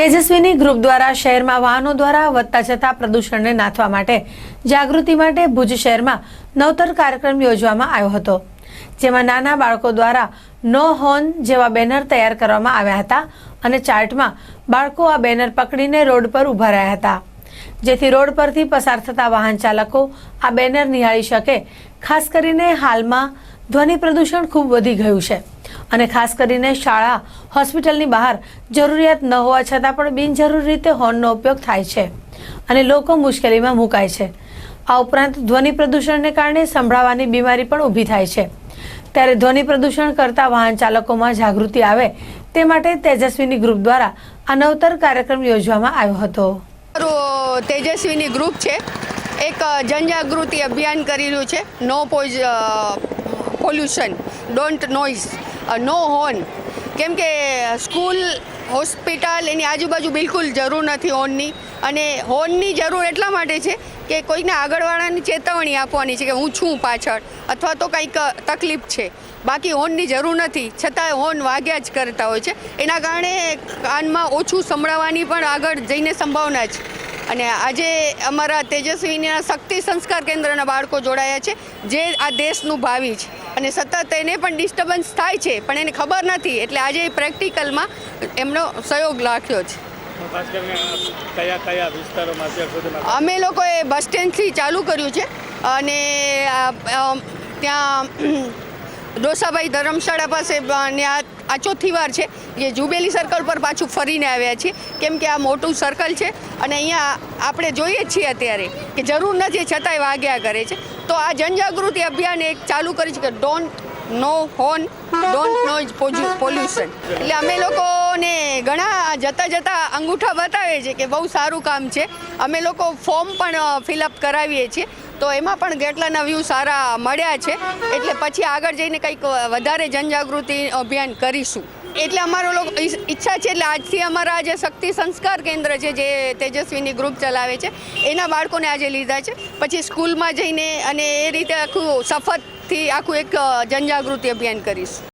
તેજસ્વીની group દ્વારા શહેરમાં વાહનો દ્વારા વધતા જતા પ્રદૂષણને નાથવા માટે જાગૃતિ માટે ભુજ શહેરમાં નવતર કાર્યક્રમ યોજવામાં આવ્યો હતો, જેમાં નાના બાળકો દ્વારા નો હોર્ન જેવા બેનર તૈયાર કરવામાં આવ્યા હતા અને ચાર્ટમાં બાળકો આ બેનર પકડીને રોડ પર ઊભા રહ્યા હતા. જેથી રોડ પરથી પસાર થતા વાહન ચાલકો આ બેનર નિહાળી શકે, ખાસ કરીને હાલમાં ધ્વનિ પ્રદૂષણ ખૂબ વધી ગયું છે. અને ખાસ કરીને શાળા, હોસ્પિટલની બહાર જરૂરિયાત ન હોવા છતાં પણ બિનજરૂરી રીતે હોર્નનો ઉપયોગ થાય છે અને લોકો મુશ્કેલીમાં મુકાય છે. આ ઉપરાંત ધ્વનિ પ્રદૂષણને કારણે સંભળાવાની બીમારી પણ ઊભી થાય છે. ત્યારે ધ્વનિ પ્રદૂષણ કરતા વાહન ચાલકોમાં જાગૃતિ આવે તે માટે તેજસ્વીની ગ્રુપ દ્વારા આ નવતર કાર્યક્રમ યોજવામાં આવ્યો હતો. તેજસ્વીની ગ્રુપ છે. એક જનજાગૃતિ અભિયાન કરી રહ્યું છે no poise pollution don't noise no horn કેમ કે સ્કૂલ, હોસ્પિટલ એની આજુબાજુ બિલકુલ જરૂર નથી હોર્નની અને હોર્નની જરૂર એટલા માટે છે કે કોઈકને આગળવાળાની ચેતવણી આપવાની છે કે હું છું પાછળ, અથવા તો કંઈક તકલીફ છે. બાકી હોર્નની જરૂર નથી. છતાં હોર્ન વાગ્યા જ કરતા હોય છે. એના કારણે કાનમાં ઓછું સંભળાવવાની પણ આગળ જઈને સંભાવના છે. અને આજે અમારા તેજસ્વીના શક્તિ સંસ્કાર કેન્દ્રના બાળકો જોડાયા છે, જે આ દેશનું ભાવિ છે. અને સતત એને પણ ડિસ્ટર્બન્સ થાય છે, પણ એને ખબર નથી, એટલે આજે પ્રેક્ટિકલમાં એમનો સહયોગ રાખ્યો છે. અમે લોકોએ બસ સ્ટેન્ડથી ચાલુ કર્યું છે, અને ત્યાં ડોસાભાઈ ધર્મશાળા પાસે ને આ ચોથી વાર છે. જે જુબેલી સર્કલ પર પાછું ફરીને આવ્યા છીએ. કેમ કે આ મોટું સર્કલ છે અને અહીંયા આપણે જોઈએ છીએ અત્યારે કે જરૂર નથી છતાંય વાગ્યા કરે છે. તો આ જનજાગૃતિ અભિયાન એક ચાલુ કરી છે કે don't no horn don't noise pollution એટલે અમે લોકોને ઘણા જતા જતા અંગૂઠા બતાવે છે કે બહુ સારું કામ છે. અમે લોકો ફોર્મ પણ ફિલઅપ કરાવીએ છીએ. તો એમાં પણ ગેટલાના વ્યૂ સારા મળ્યા છે. એટલે પછી આગળ જઈને કંઈક વધારે જનજાગૃતિ અભિયાન કરીશું. એટલે અમારો લોકો ઈચ્છ- છે, એટલે આજથી અમારા જે શક્તિ સંસ્કાર કેન્દ્ર છે, જે તેજસ્વીની ગ્રુપ ચલાવે છે. એના બાળકોને આજે લીધા છે. પછી સ્કૂલમાં જઈને અને એ રીતે આખું સફતથી આખું એક જનજાગૃતિ અભિયાન કરીશું.